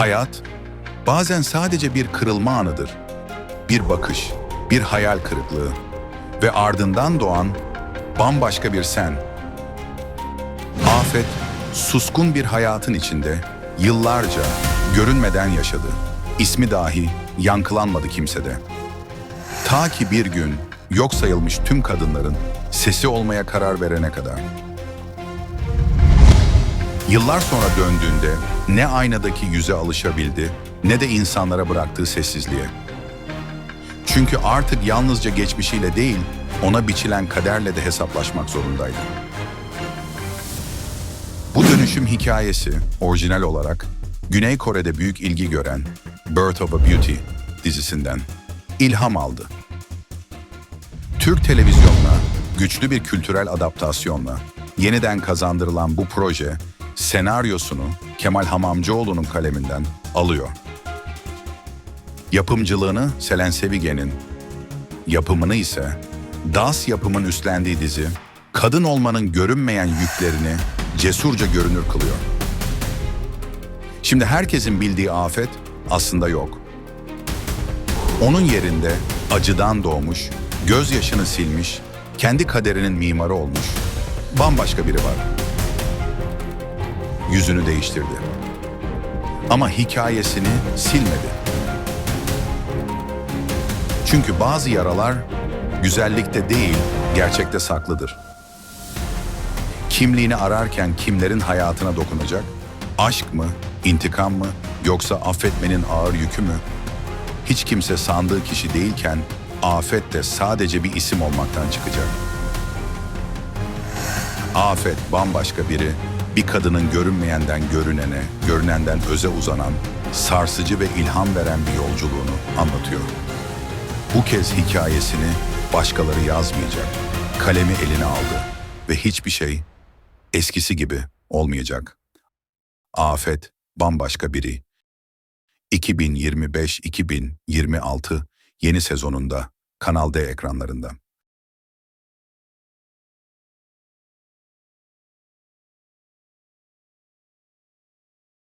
Hayat bazen sadece bir kırılma anıdır. Bir bakış, bir hayal kırıklığı ve ardından doğan bambaşka bir sen. Afet, suskun bir hayatın içinde yıllarca görünmeden yaşadı. İsmi dahi yankılanmadı kimsede. Ta ki bir gün yok sayılmış tüm kadınların sesi olmaya karar verene kadar. Yıllar sonra döndüğünde ne aynadaki yüze alışabildi ne de insanlara bıraktığı sessizliğe. Çünkü artık yalnızca geçmişiyle değil, ona biçilen kaderle de hesaplaşmak zorundaydı. Bu dönüşüm hikayesi orijinal olarak Güney Kore'de büyük ilgi gören Birth of a Beauty dizisinden ilham aldı. Türk televizyonuna güçlü bir kültürel adaptasyonla yeniden kazandırılan bu proje senaryosunu Kemal Hamamcıoğlu'nun kaleminden alıyor. Yapımcılığını Selen Sevigen'in, yapımını ise DAS yapımın üstlendiği dizi, kadın olmanın görünmeyen yüklerini cesurca görünür kılıyor. Şimdi herkesin bildiği afet aslında yok. Onun yerinde acıdan doğmuş, gözyaşını silmiş, kendi kaderinin mimarı olmuş, bambaşka biri var. Yüzünü değiştirdi. Ama hikayesini silmedi. Çünkü bazı yaralar güzellikte değil, gerçekte saklıdır. Kimliğini ararken kimlerin hayatına dokunacak? Aşk mı, intikam mı, yoksa affetmenin ağır yükü mü? Hiç kimse sandığı kişi değilken afet de sadece bir isim olmaktan çıkacak. Afet bambaşka biri, bir kadının görünmeyenden görünene, görünenden öze uzanan, sarsıcı ve ilham veren bir yolculuğunu anlatıyor. Bu kez hikayesini başkaları yazmayacak. Kalemi eline aldı ve hiçbir şey eskisi gibi olmayacak. Afet bambaşka biri. 2025-2026 yeni sezonunda Kanal D ekranlarında.